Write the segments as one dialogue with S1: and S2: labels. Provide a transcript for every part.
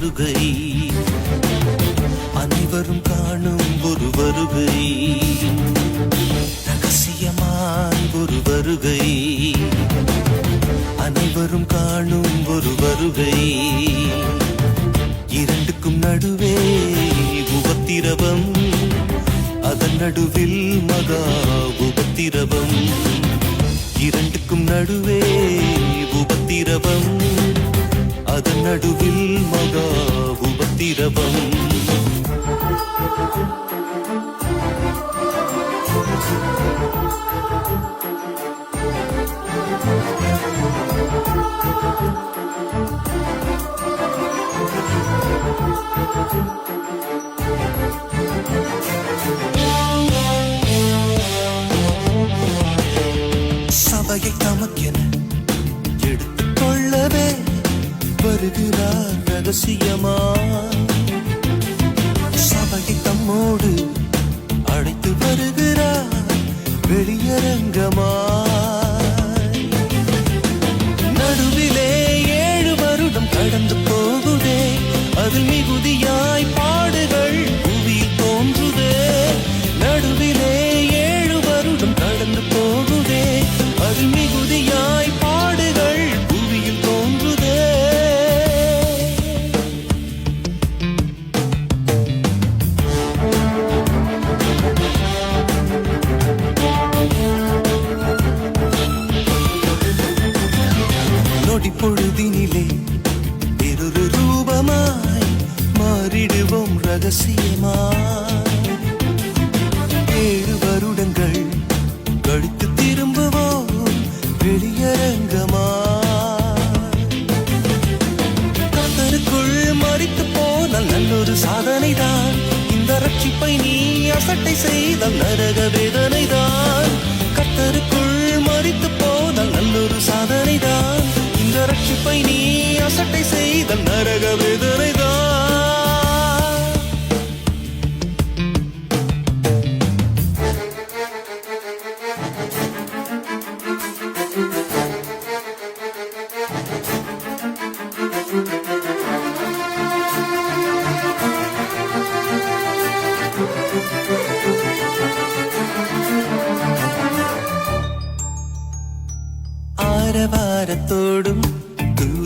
S1: வருகை. அனைவரும் காணும் ஒரு வருகை. ரகசியமாய் ஒரு வருகை. அனைவரும் காணும் ஒரு வருகை. இரண்டுக்கும் நடுவே உபத்திரவம். அதன் நடுவில் மகா உபத்திரவம். இரண்டுக்கும் நடுவே உபத்திரவம். அதன் நடுவில் மகா உபத்திரவம். சபையை தமக்கென வருகிறார் ரகசியமா? சபையை தம்மோடு பொழுதினிலே வேறொரு ரூபமாய் மாறிடுவோம் ரகசியமாய் ஏழு வருடங்கள் கழித்து திரும்புவோம் வெளியரங்கமாய் கத்தருக்குள் மறித்து போனால் நல்லொரு சாதனைதான். இந்த ரட்சிப்பை நீ அசட்டை செய்த நரக வேத செய்தால்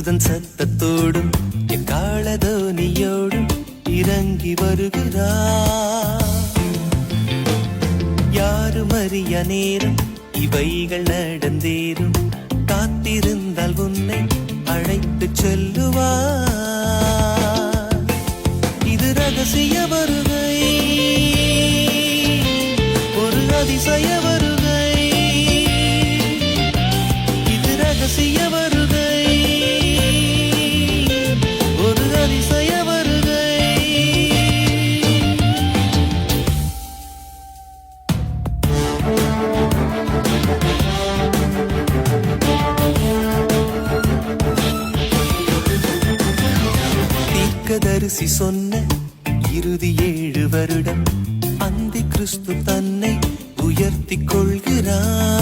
S1: தூதன் சத்தத்தோடும் எக்காலதோனியோடும் இறங்கி வருகிறார் யாரும் அறிய நேரம் இவைகள் நடந்தேறும். காத்திருந்தால் உன்னை அழைத்து செல்லுவார் இது ரகசிய வருகை. ஒரு அதிசய தீர்க்கதரிசி சொன்ன இறுதி ஏழு வருடம் அந்தி கிறிஸ்து தன்னை உயர்த்தி கொள்கிறார்.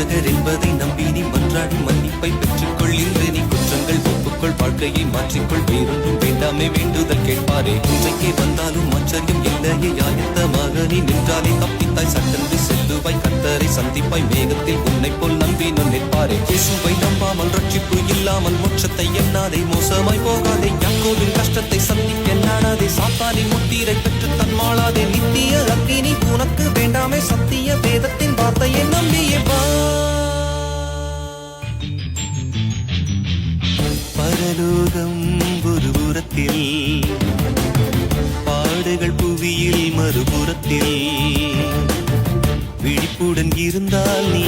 S1: இயேசுவே ரட்சகர் என்பதை நம்பி நீ மன்றாடி மன்னிப்பை பெற்றுக்கொள். இன்று நீ குற்றங்கள் ஒப்புக்கொள் வாழ்க்கையை மாற்றிக்கொள். வேறொன்றும் வேண்டாமே வேண்டுதல் கேட்பாரே. இன்றைக்கே வந்தாலும் ஆச்சரியம் இல்லையே ஆயத்தமாக நீ நின்றாலே. தப்பித்தாய் சட்டென்று செல்லுவாய் கத்தரை சந்திப்பாய். மேகத்தில் உன்னை போல் நம்பி நான் நிற்பாரே. இயேசுவை நம்பாமல் ரட்சிப்பு இல்லாமல் மோட்சத்தை எண்ணாதே. மோசமாய் போகாதே. யாக்கோவின் கஷ்டத்தை சந்திக்க நாடாதே சாத்தானின் பரலோகம் ஒருபுறத்தில். பாடுகள் புவியில் மறுபுறத்தில். விழிப்புடன் இருந்தால் நீ